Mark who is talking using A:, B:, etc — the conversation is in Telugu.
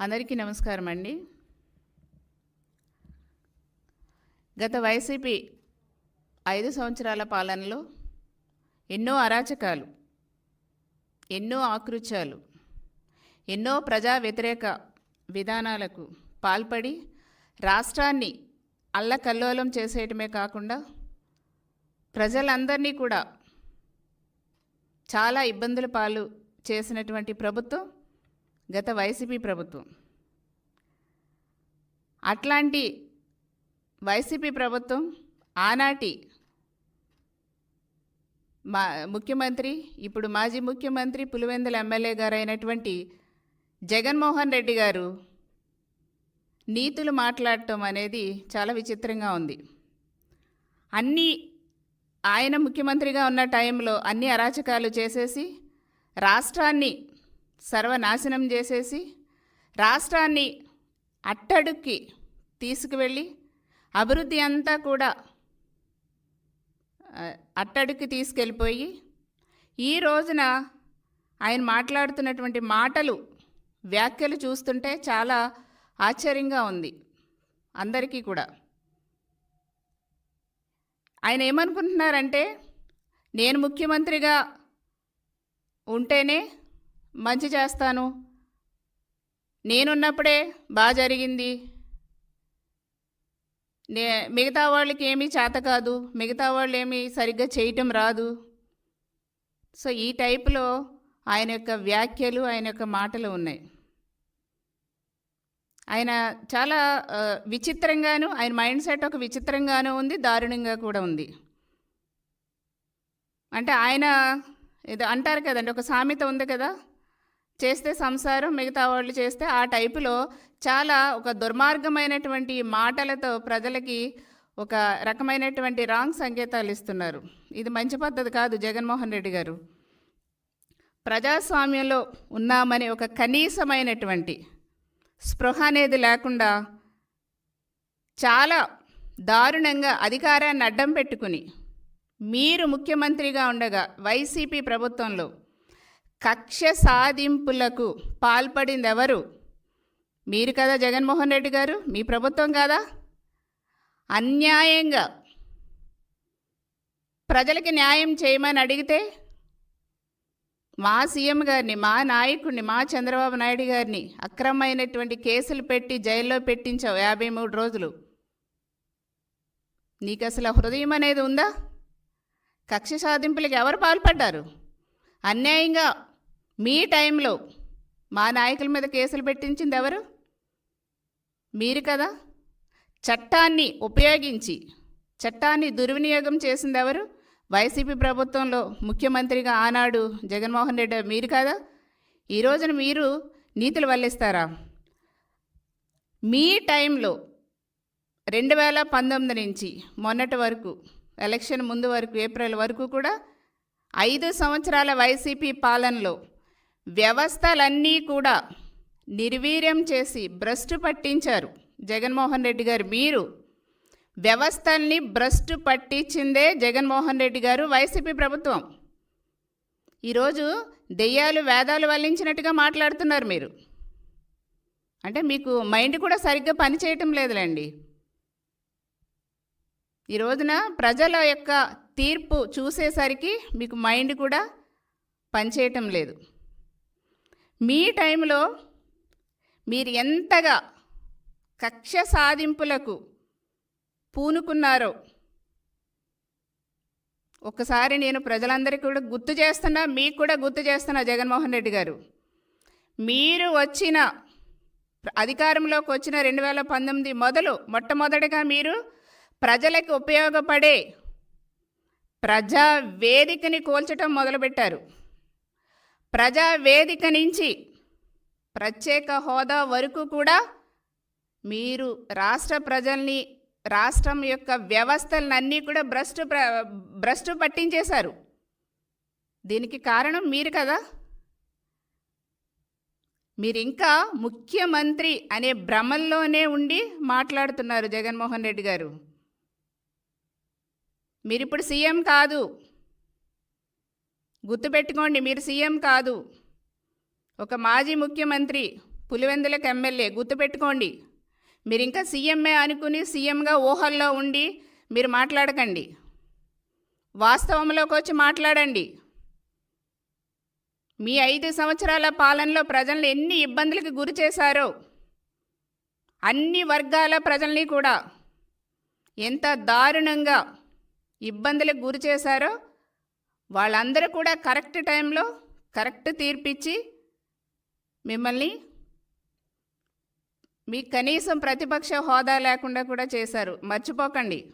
A: అందరికీ నమస్కారం అండి గత వైసీపీ ఐదు సంవత్సరాల పాలనలో ఎన్నో అరాచకాలు ఎన్నో ఆకృత్యాలు ఎన్నో ప్రజా వ్యతిరేక విధానాలకు పాల్పడి రాష్ట్రాన్ని అల్లకల్లోలం చేసేయటమే కాకుండా ప్రజలందరినీ కూడా చాలా ఇబ్బందుల పాలు చేసినటువంటి ప్రభుత్వం గత వైసీపీ ప్రభుత్వం. అట్లాంటి వైసీపీ ప్రభుత్వం ఆనాటి మా ముఖ్యమంత్రి ఇప్పుడు మాజీ ముఖ్యమంత్రి పులివెందుల ఎమ్మెల్యే గారు అయినటువంటి జగన్మోహన్ రెడ్డి గారు నీతులు మాట్లాడటం అనేది చాలా విచిత్రంగా ఉంది. అన్నీ ఆయన ముఖ్యమంత్రిగా ఉన్న టైంలో అన్ని అరాచకాలు చేసేసి రాష్ట్రాన్ని సర్వనాశనం చేసేసి రాష్ట్రాన్ని అట్టడుక్కి తీసుకువెళ్ళి అభివృద్ధి అంతా కూడా అట్టడుక్కి తీసుకెళ్ళిపోయి ఈ రోజున ఆయన మాట్లాడుతున్నటువంటి మాటలు వ్యాఖ్యలు చూస్తుంటే చాలా ఆశ్చర్యంగా ఉంది అందరికీ కూడా. ఆయన ఏమనుకుంటున్నారంటే నేను ముఖ్యమంత్రిగా ఉంటేనే మంచి చేస్తాను. నేనున్నప్పుడే బాగా జరిగింది. నే మిగతా వాళ్ళకి ఏమీ చేత కాదు. మిగతా వాళ్ళు ఏమీ సరిగ్గా చేయటం రాదు. సో ఈ టైపులో ఆయన యొక్క వ్యాఖ్యలు ఆయన యొక్క మాటలు ఉన్నాయి. ఆయన చాలా విచిత్రంగాను ఆయన మైండ్ సెట్ ఒక విచిత్రంగాను ఉంది దారుణంగా కూడా ఉంది. అంటే ఆయన ఏదో అంటారు కదండి ఒక సామెత ఉంది కదా? చేస్తే సంసారం మిగతా వాళ్ళు చేస్తే ఆ టైపులో చాలా ఒక దుర్మార్గమైనటువంటి మాటలతో ప్రజలకి ఒక రకమైనటువంటి రాంగ్ సంకేతాలు ఇస్తున్నారు. ఇది మంచి పద్ధతి కాదు జగన్మోహన్ రెడ్డి గారు. ప్రజాస్వామ్యంలో ఉన్నామని ఒక కనీసమైనటువంటి స్పృహ అనేది లేకుండా చాలా దారుణంగా అధికారాన్ని అడ్డం పెట్టుకుని మీరు ముఖ్యమంత్రిగా ఉండగా వైసీపీ ప్రభుత్వంలో కక్ష సాధింపులకు పాల్పడింది ఎవరు మీరు కదా జగన్మోహన్ రెడ్డి గారు? మీ ప్రభుత్వం కాదా? అన్యాయంగా ప్రజలకి న్యాయం చేయమని అడిగితే మా సీఎం గారిని మా నాయకుడిని మా చంద్రబాబు నాయుడు గారిని అక్రమమైనటువంటి కేసులు పెట్టి జైల్లో పెట్టించావు యాభై మూడు రోజులు. నీకు అసలు హృదయం అనేది ఉందా? కక్ష సాధింపులకు ఎవరు పాల్పడ్డారు? అన్యాయంగా మీ టైంలో మా నాయకుల మీద కేసులు పెట్టించింది ఎవరు? మీరు కదా. చట్టాన్ని ఉపయోగించి చట్టాన్ని దుర్వినియోగం చేసింది ఎవరు? వైసీపీ ప్రభుత్వంలో ముఖ్యమంత్రిగా ఆనాడు జగన్మోహన్ రెడ్డి మీరు కదా? ఈ రోజున మీరు నీతులు వల్లిస్తారా? మీ టైంలో రెండు వేల పంతొమ్మిది నుంచి మొన్నటి వరకు ఎలక్షన్ ముందు వరకు ఏప్రిల్ వరకు కూడా ఐదు సంవత్సరాల వైసీపీ పాలనలో వ్యవస్థలన్నీ కూడా నిర్వీర్యం చేసి భ్రష్టు పట్టించారు. జగన్మోహన్ రెడ్డి గారు మీరు వ్యవస్థల్ని భ్రష్టు పట్టించిందే జగన్మోహన్ రెడ్డి గారు వైసీపీ ప్రభుత్వం. ఈరోజు దెయ్యాలు వేదాలు వల్లించినట్టుగా మాట్లాడుతున్నారు మీరు. అంటే మీకు మైండ్ కూడా సరిగ్గా పనిచేయటం లేదులేండి. ఈ రోజున ప్రజల యొక్క తీర్పు చూసేసరికి మీకు మైండ్ కూడా పనిచేయటం లేదు. మీ టైంలో మీరు ఎంతగా కక్ష సాధింపులకు పూనుకున్నారో. ఒకసారి నేను ప్రజలందరికీ కూడా గుర్తు చేస్తున్నా మీకు కూడా గుర్తు చేస్తున్నా జగన్మోహన్ రెడ్డి గారు. మీరు వచ్చిన అధికారంలోకి వచ్చిన రెండు వేల పంతొమ్మిది మొదలు మొట్టమొదటిగా మీరు ప్రజలకు ఉపయోగపడే ప్రజా వేదికని కోల్చటం మొదలుపెట్టారు. ప్రజా వేదిక నుంచి ప్రత్యేక హోదా వరకు కూడా మీరు రాష్ట్ర ప్రజల్ని రాష్ట్రం యొక్క వ్యవస్థలన్నీ కూడా భ్రష్టు భ్రష్టు పట్టించేశారు. దీనికి కారణం మీరు కదా? మీరు ఇంకా ముఖ్యమంత్రి అనే భ్రమల్లోనే ఉండి మాట్లాడుతున్నారు జగన్మోహన్ రెడ్డి గారు. మీరిప్పుడు సీఎం కాదు. గుర్తుపెట్టుకోండి మీరు సీఎం కాదు. ఒక మాజీ ముఖ్యమంత్రి పులివెందులకు ఎమ్మెల్యే గుర్తుపెట్టుకోండి. మీరు ఇంకా సీఎంఏ అనుకుని సీఎంగా ఊహల్లో ఉండి మీరు మాట్లాడకండి. వాస్తవంలోకి వచ్చి మాట్లాడండి. మీ ఐదు సంవత్సరాల పాలనలో ప్రజలను ఎన్ని ఇబ్బందులకు గురి చేశారో అన్ని వర్గాల ప్రజల్ని కూడా ఎంత దారుణంగా ఇబ్బందులకు గురి చేశారో వాళ్ళందరూ కూడా కరెక్ట్ టైంలో కరెక్ట్ తీర్పిచ్చి మిమ్మల్ని మీకు కనీసం ప్రతిపక్ష హోదా లేకుండా కూడా చేశారు. మర్చిపోకండి.